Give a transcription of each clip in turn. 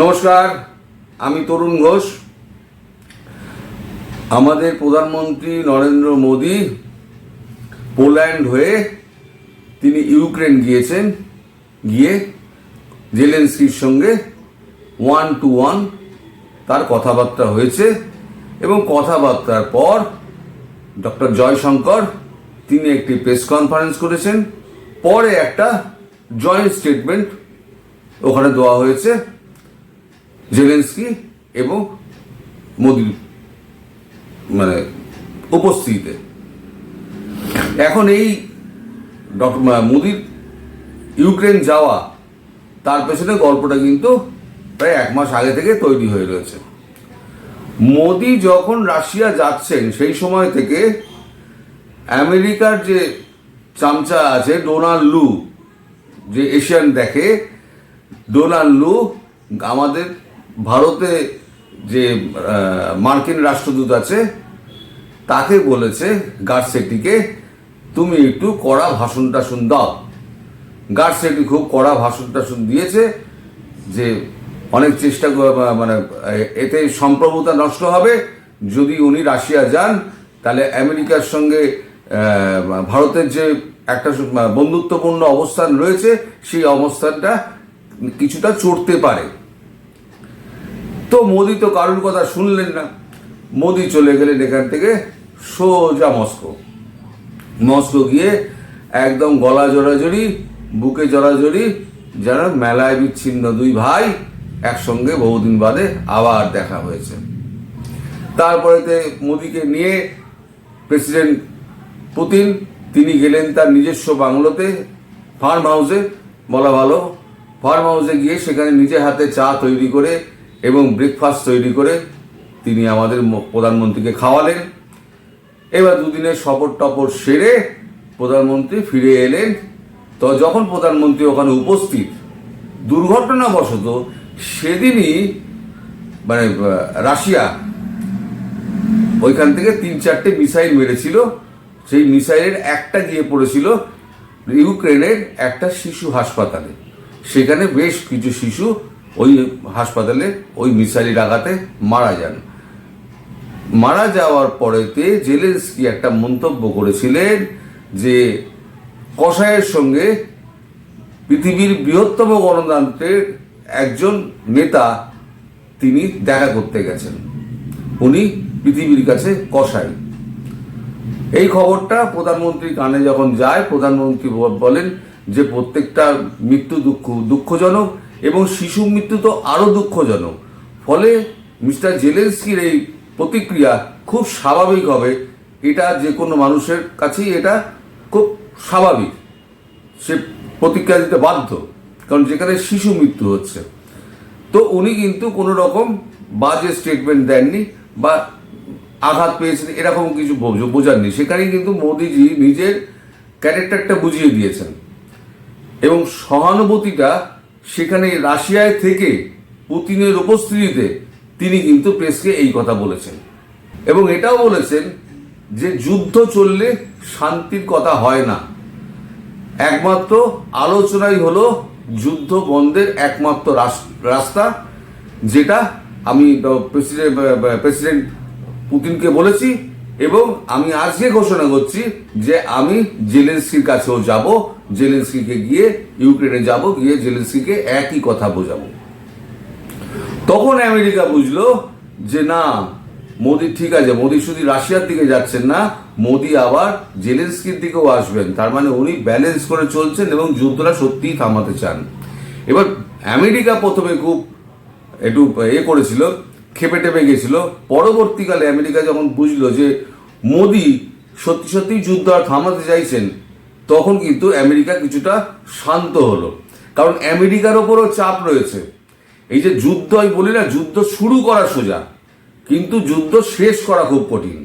নমস্কার, আমি তরুণ ঘোষ। আমাদের প্রধানমন্ত্রী নরেন্দ্র মোদী পোল্যান্ড হয়ে তিনি ইউক্রেন গিয়েছেন, গিয়ে জেলেন্সকির সঙ্গে ওয়ান টু ওয়ান তার কথাবার্তা হয়েছে এবং কথাবার্তার পর ডক্টর জয়শঙ্কর তিনি একটি প্রেস কনফারেন্স করেছেন। পরে একটা জয়েন্ট স্টেটমেন্ট ওখানে দেওয়া হয়েছে। জেলেন্সকি এবং মোদির মানে উপস্থিতিতে। এখন এই ডক্টর মোদির ইউক্রেন যাওয়া, তার পেছনে গল্পটা কিন্তু প্রায় এক মাস আগে থেকে তৈরি হয়ে রয়েছে। মোদি যখন রাশিয়া যাচ্ছেন, সেই সময় থেকে আমেরিকার যে চামচা আছে, ডোনাল্ড লু, যে এশিয়ান দেখে, ডোনাল্ড লু আমাদের ভারতে যে মার্কিন রাষ্ট্রদূত আছে, তাকে বলেছে গার্সেটিকে তুমি একটু কড়া ভাষণ টাষণ দাও। গার্সেটি খুব কড়া ভাষণ টাষণ দিয়েছে যে, অনেক চেষ্টা মানে এতে সম্প্রভুতা নষ্ট হবে। যদি উনি রাশিয়া যান, তাহলে আমেরিকার সঙ্গে ভারতের যে একটা বন্ধুত্বপূর্ণ অবস্থান রয়েছে, সেই অবস্থানটা কিছুটা চড়তে পারে। তো মোদি তো কারুর কথা শুনলেন না। মোদি চলে গেলেন এখান থেকে সোজা মস্কো। মস্কো গিয়ে একদম গলা জড়াজড়ি, বুকে জড়াজড়ি যেন মেলায় বিচ্ছিন্ন দুই ভাই একসঙ্গে বহুদিন বাদে আবার দেখা হয়েছে। তারপরেতে মোদিকে নিয়ে প্রেসিডেন্ট পুতিন, তিনি গেলেন তার নিজস্ব বাংলোতে, ফার্ম হাউসে, বলা ভালো। ফার্ম হাউসে গিয়ে সেখানে নিজে হাতে চা তৈরি করে এবং ব্রেকফাস্ট তৈরি করে তিনি আমাদের প্রধানমন্ত্রীকে খাওয়ালেন। এবার দুদিনের সফর টপর সেরে প্রধানমন্ত্রী ফিরে এলেন। তো যখন প্রধানমন্ত্রী ওখানে উপস্থিত, দুর্ঘটনাবশত সেদিনই মানে রাশিয়া ওইখান থেকে তিন চারটে মিসাইল মেরেছিল। সেই মিসাইলের একটা গিয়ে পড়েছিল ইউক্রেনের একটা শিশু হাসপাতালে। সেখানে বেশ কিছু শিশু ওই হাসপাতালে ওই মিসাইলের আঘাতে মারা যান। মারা যাওয়ার পরেতে জেলেন্সকি একটা মন্তব্য করেছিলেন যে কসাইয়ের সঙ্গে পৃথিবীর বৃহত্তম গণতন্ত্রের একজন নেতা তিনি দেখা করতে গেছেন। উনি পৃথিবীর কাছে কসাই। এই খবরটা প্রধানমন্ত্রীর কানে যখন যায়, প্রধানমন্ত্রী বলেন যে প্রত্যেকটা মৃত্যু দুঃখ দুঃখজনক। এবং শিশু মৃত্যু তো আরও দুঃখজনক। ফলে মিস্টার জেলেন্সকির এই প্রতিক্রিয়া খুব স্বাভাবিক হবে। এটা যে কোনো মানুষের কাছেই এটা খুব স্বাভাবিক। সে প্রতিক্রিয়া দিতে বাধ্য, কারণ যেখানে শিশু মৃত্যু হচ্ছে। তো উনি কিন্তু কোনো রকম বাজে স্টেটমেন্ট দেননি বা আঘাত পেয়েছেন, এরকম কিছু বোঝ- বোঝাননি। সেখানে কিন্তু মোদিজি নিজের ক্যারেক্টারটা বুঝিয়ে দিয়েছেন। এবং সহানুভূতিটা সেখানে রাশিয়ায় থেকে পুতিনের উপস্থিতিতে তিনি কিন্তু প্রেসকে এই কথা বলেছেন। এবং এটাও বলেছেন যে যুদ্ধ চললে শান্তির কথা হয় না। একমাত্র আলোচনাই হলো যুদ্ধ বন্ধের একমাত্র রাস্তা, যেটা আমি প্রেসিডেন্ট প্রেসিডেন্ট পুতিনকে বলেছি। এবং আমি আজকে ঘোষণা করছি যে আমি জেলেন্সকির কাছেও যাব, জেলেন্সকিকে গিয়ে ইউক্রেনে যাব, গিয়ে জেলেন্সকিকে একই কথা বোঝাবো। তখন আমেরিকা বুঝলো যে না, মোদি ঠিক আছে, মোদি শুধু রাশিয়ার দিকে যাচ্ছেন না, মোদি আবার জেলেন্সকির দিকেও আসবেন। তার মানে উনি ব্যালেন্স করে চলছেন এবং যুদ্ধটা সত্যিই থামাতে চান। এবার আমেরিকা প্রথমে খুব একটু এ করেছিল, খেপে টেপে গেছিল। পরবর্তীকালে আমেরিকা যখন বুঝলো যে মোদি সত্যি সত্যি যুদ্ধ আর থামাতে চাইছেন, তখন কিন্তু আমেরিকা কিছুটা শান্ত হলো। কারণ আমেরিকার ওপরও চাপ রয়েছে। এই যে যুদ্ধ, আমি বলি না, যুদ্ধ শুরু করা সোজা, কিন্তু যুদ্ধ শেষ করা খুব কঠিন।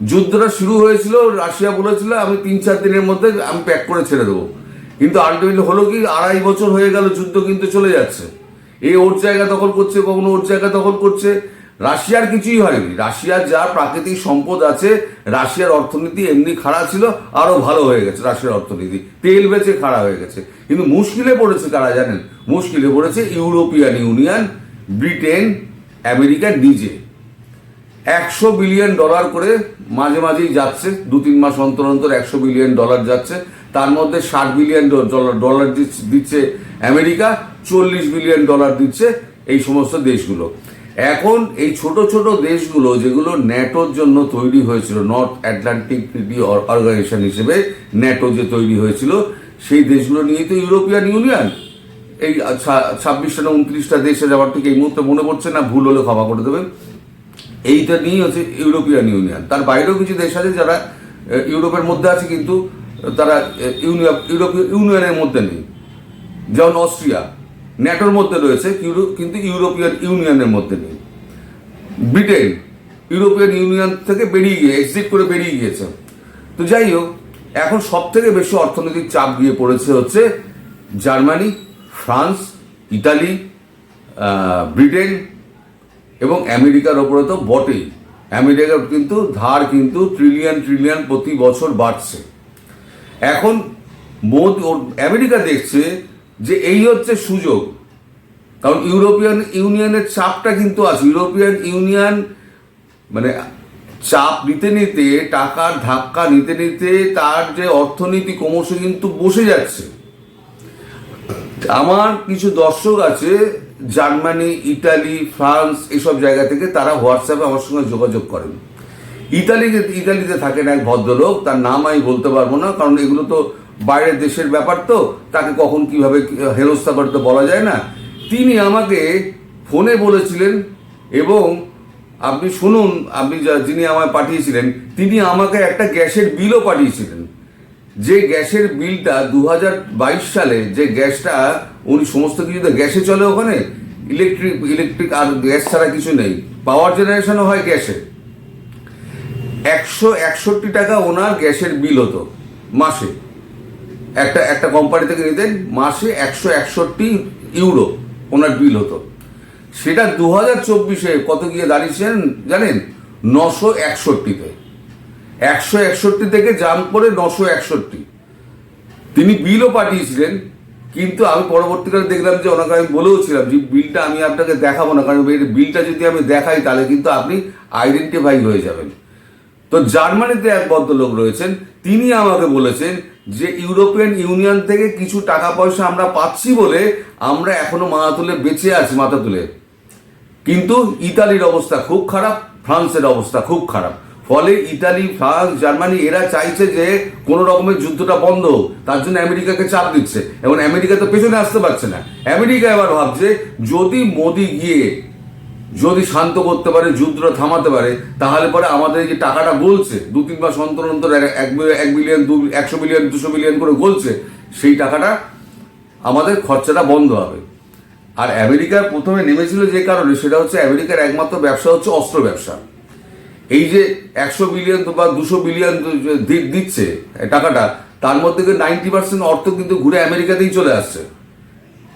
যুদ্ধটা শুরু হয়েছিল, রাশিয়া বলেছিল, আমি তিন চার দিনের মধ্যে আমি প্যাক করে ছেড়ে দেবো। কিন্তু আলটিমেটলি হলো কি, আড়াই বছর হয়ে গেল যুদ্ধ কিন্তু চলে যাচ্ছে। এই ওর জায়গা দখল করছে, কখনো ওর জায়গা দখল করছে। রাশিয়ার কিছুই হয়নি। রাশিয়ার যা প্রাকৃতিক সম্পদ আছে, রাশিয়ার অর্থনীতি এমনি খারাপ ছিল, আরও ভালো হয়ে গেছে রাশিয়ার অর্থনীতি। তেল বেচে খারাপ হয়ে গেছে। কিন্তু মুশকিলে পড়েছে কারা জানেন? মুশকিলে পড়েছে ইউরোপিয়ান ইউনিয়ন, ব্রিটেন, আমেরিকা, নিজে। একশো বিলিয়ন ডলার করে মাঝে মাঝেই যাচ্ছে, দু তিন মাস অন্তর অন্তর একশো বিলিয়ন ডলার যাচ্ছে। তার মধ্যে ষাট বিলিয়ন ডলার দিচ্ছে আমেরিকা, চল্লিশ বিলিয়ন ডলার দিচ্ছে এই সমস্ত দেশগুলো। এখন এই ছোট ছোট দেশগুলো যেগুলো ন্যাটোর জন্য তৈরি হয়েছিল নর্থ অ্যাটলান্টিক ট্রিটি অর্গানাইজেশন হিসেবে ন্যাটো যে তৈরি হয়েছিল, সেই দেশগুলো নিয়েই তো ইউরোপিয়ান ইউনিয়ন এই ছাব্বিশটা না উনত্রিশটা দেশে যাওয়ার ঠিক এই মুহূর্তে মনে পড়ছে না, ভুল হলে ক্ষমা করে দেবেন। এইটা নিয়েই হচ্ছে ইউরোপিয়ান ইউনিয়ন তার বাইরেও কিছু দেশ আছে যারা ইউরোপের মধ্যে আছে কিন্তু তারা ইউনিয়ন, ইউরোপীয় ইউনিয়নের মধ্যে নেই। যেমন অস্ট্রিয়া। ন্যাটোর মধ্যে রয়েছে কিন্তু ইউরোপিয়ান ইউনিয়নের মধ্যে নেই। ব্রিটেন ইউরোপিয়ান ইউনিয়ন থেকে বেরিয়ে গিয়ে এক্সিট করে বেরিয়ে গিয়েছে। তো যাই হোক, এখন সব থেকে বেশি অর্থনৈতিক চাপ গিয়ে পড়েছে হচ্ছে জার্মানি, ফ্রান্স, ইতালি ব্রিটেন এবং আমেরিকার ওপরে তো বটেই। আমেরিকার কিন্তু ধার কিন্তু ট্রিলিয়ন ট্রিলিয়ন প্রতি বছর বাড়ছে। এখন মোদ আমেরিকা দেখছে যে এই হচ্ছে সুযোগ। কারণ ইউরোপিয়ান ইউনিয়নের চাপটা কিন্তু আছে। ইউরোপিয়ান ইউনিয়ন মানে চাপ নিতে নিতে, টাকার ধাক্কা নিতে নিতে তার যে অর্থনীতি ক্রমশ কিন্তু বসে যাচ্ছে। আমার কিছু দর্শক আছে, জার্মানি ইটালি ফ্রান্স এসব জায়গা থেকে তারা হোয়াটসঅ্যাপে আমার সঙ্গে যোগাযোগ করেন। ইতালিতে ইতালিতে থাকেন এক ভদ্রলোক, তার নাম আমি বলতে পারব না, কারণ এগুলো তো বাইরের দেশের ব্যাপার তো, তাকে কখন কীভাবে হেনস্থা করতে বলা যায় না। তিনি আমাকে ফোনে বলেছিলেন এবং আপনি শুনুন, আপনি যিনি আমায় পাঠিয়েছিলেন, তিনি আমাকে একটা গ্যাসের বিলও পাঠিয়েছিলেন। যে গ্যাসের বিলটা দু হাজার বাইশ সালে, যে গ্যাসটা উনি সমস্ত কিছুতে গ্যাসে চলে ওখানে, ইলেকট্রিক ইলেকট্রিক আর গ্যাস ছাড়া কিছু নেই, পাওয়ার জেনারেশনও হয় গ্যাসে একশো একষট্টি টাকা ওনার গ্যাসের বিল হতো মাসে। একটা একটা কোম্পানি থেকে নিতেন মাসে একশো একষট্টি ইউরো ওনার বিল হতো। সেটা দু হাজার চব্বিশে কত গিয়ে দাঁড়িয়েছেন জানেন? নশো একষট্টিতে। একশো একষট্টি থেকে জাম্প করে নশো একষট্টি। তিনি বিলও পাঠিয়েছিলেন, কিন্তু আমি পরবর্তীকালে দেখলাম যে ওনাকে আমি বলেওছিলাম যে বিলটা আমি আপনাকে দেখাবো না, কারণ এই বিলটা যদি আমি দেখাই তাহলে কিন্তু আপনি আইডেন্টিফাই হয়ে যাবেন। তো জার্মানিতে এক ভদ্রলোক রয়েছেন, তিনি আমাকে বলেছেন যে ইউরোপিয়ান ইউনিয়ন থেকে কিছু টাকা পয়সা আমরা পাচ্ছি বলে আমরা এখনও মাথা তুলে বেঁচে আছি মাথা তুলে কিন্তু ইতালির অবস্থা খুব খারাপ, ফ্রান্সের অবস্থা খুব খারাপ। ফলে ইতালি, ফ্রান্স, জার্মানি এরা চাইছে যে কোনো রকমের যুদ্ধটা বন্ধ হোক। তার জন্য আমেরিকাকে চাপ দিচ্ছে। এবং আমেরিকা তো পেছনে আসতে পারছে না। আমেরিকা এবার ভাবছে, যদি মোদি গিয়ে যদি শান্ত করতে পারে, যুদ্ধটা থামাতে পারে, তাহলে পরে আমাদের যে টাকাটা গলছে, দু তিন মাস অন্তর অন্তর এক- এক বিলিয়ন- দু, একশো বিলিয়ন, দুশো বিলিয়ন করে গলছে, সেই টাকাটা আমাদের খরচাটা বন্ধ হবে। আর আমেরিকার প্রথমে নেমেছিল যে কারণে, সেটা হচ্ছে আমেরিকার একমাত্র ব্যবসা হচ্ছে অস্ত্র ব্যবসা। এই যে একশো বিলিয়ন বা দুশো বিলিয়ন দিচ্ছে টাকাটা, তার মধ্যে নাইনটি পার্সেন্ট অর্থ কিন্তু ঘুরে আমেরিকাতেই চলে আসছে।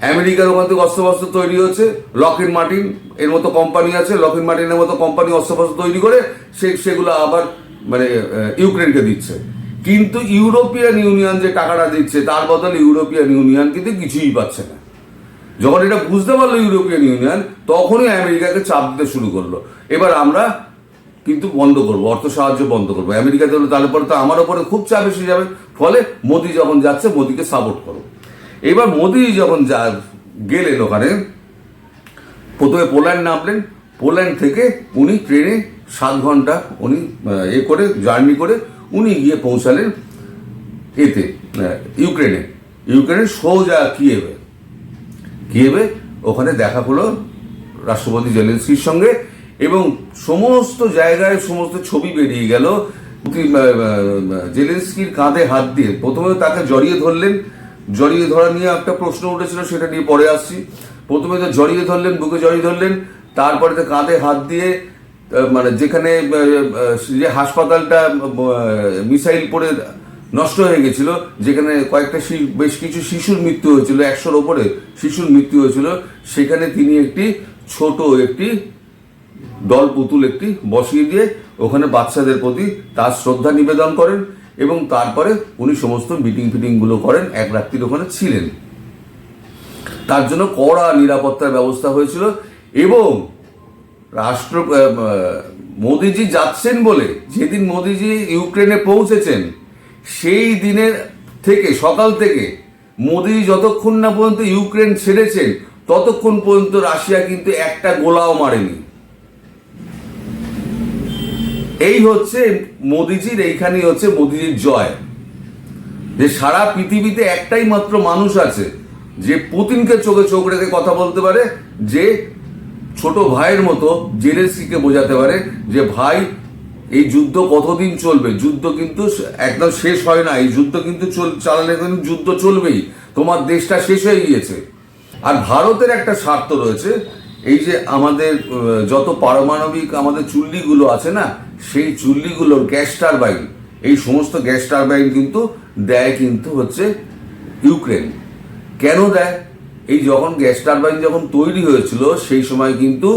আমেরিকার ওখান থেকে তৈরি হচ্ছে লকিন মার্টিন এর মতো কোম্পানি আছে লকিন মার্টিনের মতো কোম্পানি অস্ত্রশস্ত্র তৈরি করে সে সেগুলো আবার মানে ইউক্রেনকে দিচ্ছে। কিন্তু ইউরোপিয়ান ইউনিয়ন যে টাকাটা দিচ্ছে, তার বদলে ইউরোপিয়ান ইউনিয়ন কিন্তু কিছুই পাচ্ছে না। যখন এটা বুঝতে পারল ইউরোপিয়ান ইউনিয়ন, তখনই আমেরিকাকে চাপ দিতে শুরু করল। এবার আমরা কিন্তু বন্ধ করব, অর্থ সাহায্য বন্ধ করব। আমেরিকাতে হলে তাহলে পরে তো আমার ওপরে খুব চাপ এসে যাবে। ফলে মোদি যখন যাচ্ছে, মোদিকে সাপোর্ট করো। এবার মোদি যখন যা গেলেন ওখানে, প্রথমে পোল্যান্ড নামলেন, পোল্যান্ড থেকে উনি ট্রেনে সাত ঘণ্টা উনি এ করে, জার্নি করে উনি গিয়ে পৌঁছালেন এতে ইউক্রেনে। ইউক্রেনের সোজা কিয়েভে। কিয়েভে ওখানে দেখা হলো রাষ্ট্রপতি জেলেন্সকির সঙ্গে এবং সমস্ত জায়গায় সমস্ত ছবি বেরিয়ে গেল। জেলেন্সকির কাঁধে হাত দিয়ে প্রথমে তাকে জড়িয়ে ধরলেন জড়িয়ে ধরা নিয়ে একটা প্রশ্ন উঠেছিল, সেটা নিয়ে পরে আসছি। প্রথমে তো জড়িয়ে ধরলেন, বুকে জড়িয়ে ধরলেন, তারপরে তো কাঁধে হাত দিয়ে মানে যেখানে যে হাসপাতালটা মিসাইল পড়ে নষ্ট হয়ে গেছিল, যেখানে কয়েকটা বেশ কিছু শিশুর মৃত্যু হয়েছিল, একশোর ওপরে শিশুর মৃত্যু হয়েছিল, সেখানে তিনি একটি ছোট একটি দল পুতুল একটি বসিয়ে দিয়ে ওখানে বাচ্চাদের প্রতি তার শ্রদ্ধা নিবেদন করেন। এবং তারপরে উনি সমস্ত মিটিং ফিটিংগুলো করেন, এক রাত্রির ওখানে ছিলেন। তার জন্য কড়া নিরাপত্তার ব্যবস্থা হয়েছিল এবং রাষ্ট্র মোদিজি যাচ্ছেন বলে, যেদিন মোদিজি ইউক্রেনে পৌঁছেছেন, সেই দিনের থেকে, সকাল থেকে মোদি যতক্ষণ না পর্যন্ত ইউক্রেন ছেড়েছেন, ততক্ষণ পর্যন্ত রাশিয়া কিন্তু একটা গোলাও মারেনি। এই হচ্ছে মোদিজির, এইখানেই হচ্ছে মোদিজির জয়। যে সারা পৃথিবীতে একটাই মাত্র মানুষ আছে, যে পুতিনকে চোখে চোখ রেখে কথা বলতে পারে, যে ছোট ভাইয়ের মতো জেলেন্সকিকে বোঝাতে পারে, যে ভাই, এই যুদ্ধ কতদিন চলবে? যুদ্ধ কিন্তু একদম শেষ হয় না, এই যুদ্ধ কিন্তু চল, চালালে যুদ্ধ চলবেই। তোমার দেশটা শেষ হয়ে গিয়েছে। আর ভারতের একটা স্বার্থ রয়েছে, এই যে আমাদের যত পারমাণবিক আমাদের চুল্লিগুলো আছে না সেই চুল্লিগুলোর গ্যাস টারবাইন, এই সমস্ত গ্যাস টারবাইন কিন্তু দেয় কিন্তু হচ্ছে ইউক্রেন। কেন দেয়? এই যখন গ্যাস টারবাইন যখন তৈরি হয়েছিল, সেই সময় কিন্তু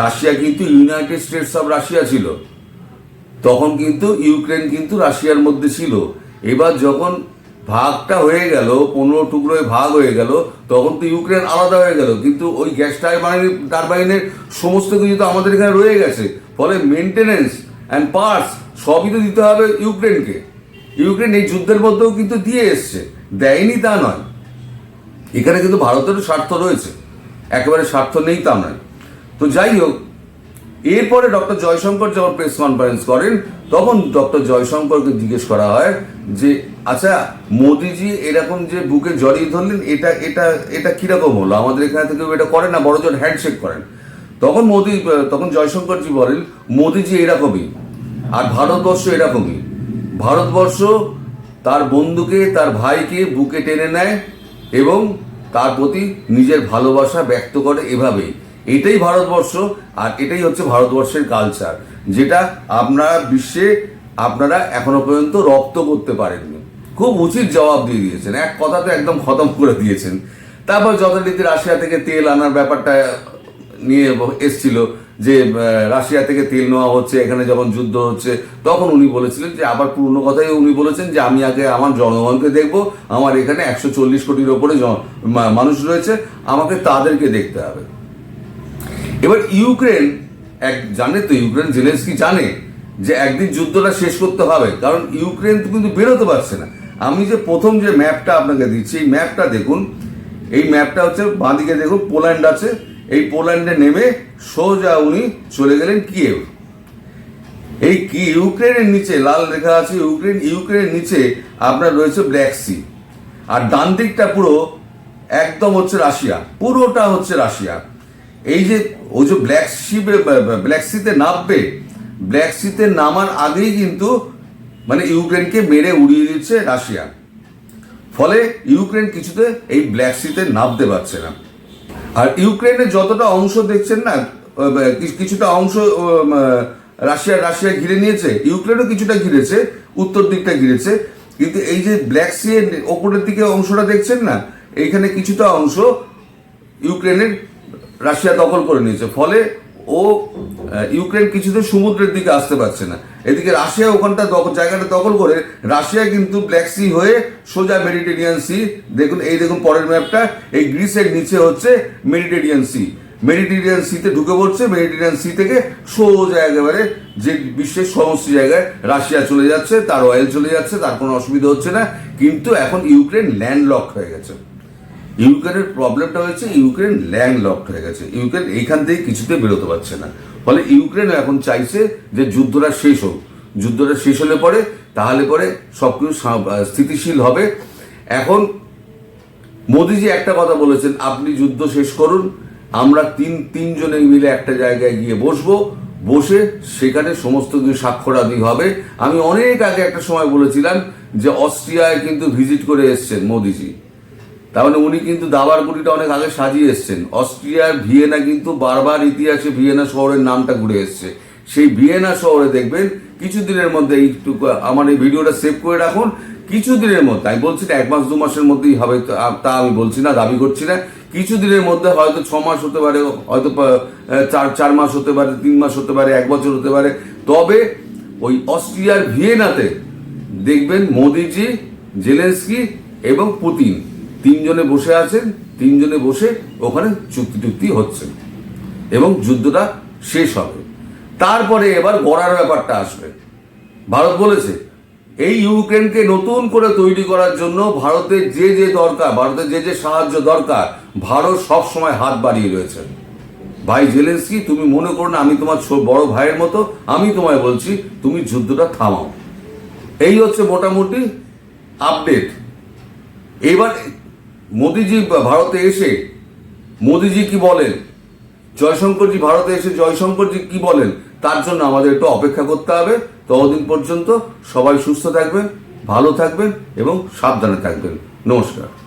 রাশিয়া কিন্তু ইউনাইটেড স্টেটস অফ রাশিয়া ছিল। তখন কিন্তু ইউক্রেন কিন্তু রাশিয়ার মধ্যে ছিল। এবার যখন ভাগটা হয়ে গেল, পনেরো টুকরোয় ভাগ হয়ে গেল, তখন তো ইউক্রেন আলাদা হয়ে গেল। কিন্তু ওই গ্যাস টারবাইন টারবাইনের সমস্ত কিছু তো আমাদের এখানে রয়ে গেছে। ফলে মেনটেনেন্স অ্যান্ড পার্স সবই তো দিতে হবে ইউক্রেনকে। ইউক্রেন এই যুদ্ধের মধ্যেও কিন্তু দিয়ে এসছে। দেয়নি তা নয়। এখানে কিন্তু ভারতেরও স্বার্থ রয়েছে। একেবারে স্বার্থ নেই তা নয়। তো যাই হোক, এরপরে ডক্টর জয়শঙ্কর যখন প্রেস কনফারেন্স করেন, তখন ডক্টর জয়শঙ্করকে জিজ্ঞেস করা হয় যে আচ্ছা মোদিজি এরকম যে বুকে জড়িয়ে ধরলেন, এটা এটা এটা কীরকম হলো? আমাদের এখানে থেকে এটা করে না বড় জন হ্যান্ডশেক করেন। তখন মোদি তখন জয়শঙ্করজি বলেন, মোদিজি এরকমই, আর ভারতবর্ষ এরকমই। ভারতবর্ষ তার বন্ধুকে, তার ভাইকে বুকে টেনে নেয় এবং তার প্রতি নিজের ভালোবাসা ব্যক্ত করে এভাবেই। এটাই ভারতবর্ষ, আর এটাই হচ্ছে ভারতবর্ষের কালচার যেটা আপনারা বিশ্বে, আপনারা এখনও পর্যন্ত রপ্ত করতে পারেননি। খুব উচিত জবাব দিয়ে দিয়েছেন, এক কথাতে একদম খতম করে দিয়েছেন। তারপর যথারীতি রাশিয়া থেকে তেল আনার ব্যাপারটা নিয়ে এসছিল যে রাশিয়া থেকে তেল নেওয়া হচ্ছে, এখানে যখন যুদ্ধ হচ্ছে, তখন উনি বলেছিলেন যে, আবার পুরনো কথাই উনি বলেছেন যে, আমি আগে আমার জনগণকে দেখব, আমার এখানে একশো চল্লিশ কোটির ওপরে মানুষ রয়েছে, আমাকে তাদেরকে দেখতে হবে। এবার ইউক্রেন, এক, জানে তো ইউক্রেন, জেলেন্সকি জানে যে, একদিন যুদ্ধটা শেষ করতে হবে, কারণ ইউক্রেন তো কিন্তু বেরোতে পারছে না। আমি যে প্রথম যে ম্যাপটা আপনাকে দিচ্ছি, এই ম্যাপটা দেখুন, এই ম্যাপটা হচ্ছে, বাঁদিকে দেখুন, পোল্যান্ড আছে এই পোল্যান্ডে নেমে সোজা উনি চলে গেলেন কিয়েভ। এই কি, ইউক্রেনের নিচে, লাল লেখা আছে, ইউক্রেন, ইউক্রেনের নিচে আপনার রয়েছে ব্ল্যাক সি। আর ডান দিকটা পুরো একদম হচ্ছে রাশিয়া, পুরোটা হচ্ছে রাশিয়া। এই যে, ও যে ব্ল্যাক সি ব্ল্যাক সিতে নামবে, ব্ল্যাক সিতে নামার আগেই কিন্তু মানে ইউক্রেনকে মেরে উড়িয়ে দিচ্ছে রাশিয়া। ফলে ইউক্রেন কিছুতে এই ব্ল্যাক সিতে নামতে পারছে না। আর ইউক্রেনের যতটা অংশ দেখছেন না কিছু- কিছুটা অংশ রাশিয়া রাশিয়া ঘিরে নিয়েছে ইউক্রেনও কিছুটা ঘিরেছে, উত্তর দিকটা ঘিরেছে, কিন্তু এই যে ব্ল্যাক সি এর ওপরের দিকে অংশটা দেখছেন না, এইখানে কিছুটা অংশ ইউক্রেনের রাশিয়া দখল করে নিয়েছে। ফলে ও ইউক্রেন কিছুতে সমুদ্রের দিকে আসতে পারছে না। এদিকে রাশিয়া ওখানটা জায়গাটা দখল করে রাশিয়া কিন্তু ব্ল্যাক সি হয়ে সোজা মেডিটেরিয়ান সি দেখুন, এই দেখুন পরের ম্যাপটা এই গ্রিসের নিচে হচ্ছে মেডিটেরিয়ান সি মেডিটেরিয়ান সিতে ঢুকে পড়ছে মেডিটেরিয়ান সি থেকে সোজা একেবারে যে বিশ্বের সমস্ত জায়গায় রাশিয়া চলে যাচ্ছে, তার অয়েল চলে যাচ্ছে, তার কোনো অসুবিধা হচ্ছে না। কিন্তু এখন ইউক্রেন ল্যান্ডলক হয়ে গেছে। ইউক্রেনের প্রবলেমটা হয়েছে, ইউক্রেন ল্যান্ড লকড হয়ে গেছে। ইউক্রেন এইখান থেকে কিছুতে বেরোতে পারছে না। ফলে ইউক্রেন এখন চাইছে যে যুদ্ধটা শেষ হোক। যুদ্ধটা শেষ হলে পরে, তাহলে পরে সবকিছু সা- স্থিতিশীল হবে। এখন মোদিজি একটা কথা বলেছেন, আপনি যুদ্ধ শেষ করুন, আমরা তিন তিনজনে মিলে একটা জায়গায় গিয়ে বসবো। বসে সেখানে সমস্ত কিছু স্বাক্ষরাদি হবে। আমি অনেক আগে একটা সময় বলেছিলাম যে অস্ট্রিয়ায় কিন্তু ভিজিট করে এসছেন মোদিজি। তার মানে উনি কিন্তু দাবার গুটিটা অনেক আগে সাজিয়ে এসছেন। অস্ট্রিয়ার ভিয়েনা কিন্তু বারবার ইতিহাসে ভিয়েনা শহরের নামটা ঘুরে এসছে। সেই ভিয়েনা শহরে দেখবেন, কিছুদিনের মধ্যে একটু আমার এই ভিডিওটা সেভ করে রাখুন। কিছুদিনের মধ্যে, আমি বলছি না এক মাস, দু মাসের মধ্যেই হবে তা আমি বলছি না, দাবি করছি না। কিছুদিনের মধ্যে হয়তো ছ মাস হতে পারে, হয়তো চার চার মাস হতে পারে, তিন মাস হতে পারে, এক বছর হতে পারে। তবে ওই অস্ট্রিয়ার ভিয়েনাতে দেখবেন মোদিজি, জেলেন্সকি এবং পুতিন। তিনজনে বসে আছেন, তিনজনে বসে ওখানে চুক্তি টুক্তি হচ্ছে। এবং যুদ্ধটা শেষ হবে। তারপরে এবার গড়ার ব্যাপারটা আসবে। ভারত বলেছে, এই ইউক্রেনকে নতুন করে তৈরি করার জন্য ভারতের যে যে দরকার, ভারতের যে যে সাহায্য দরকার, ভারত সব সময় হাত বাড়িয়ে রয়েছে। ভাই জেলেন্সকি, তুমি মনে করো না, আমি তোমার বড় ভাইয়ের মতো, আমি তোমায় বলছি, তুমি যুদ্ধটা থামাও। এই হচ্ছে মোটামুটি আপডেট এবার মোদিজি ভারতে এসে, মোদিজি কি বলেন? জয়শঙ্করজি ভারতে এসে জয়শঙ্করজি কি বলেন? তার জন্য আমাদের একটু অপেক্ষা করতে হবে। ততদিন পর্যন্ত সবাই সুস্থ থাকবেন, ভালো থাকবেন এবং সাবধানে থাকবেন। নমস্কার।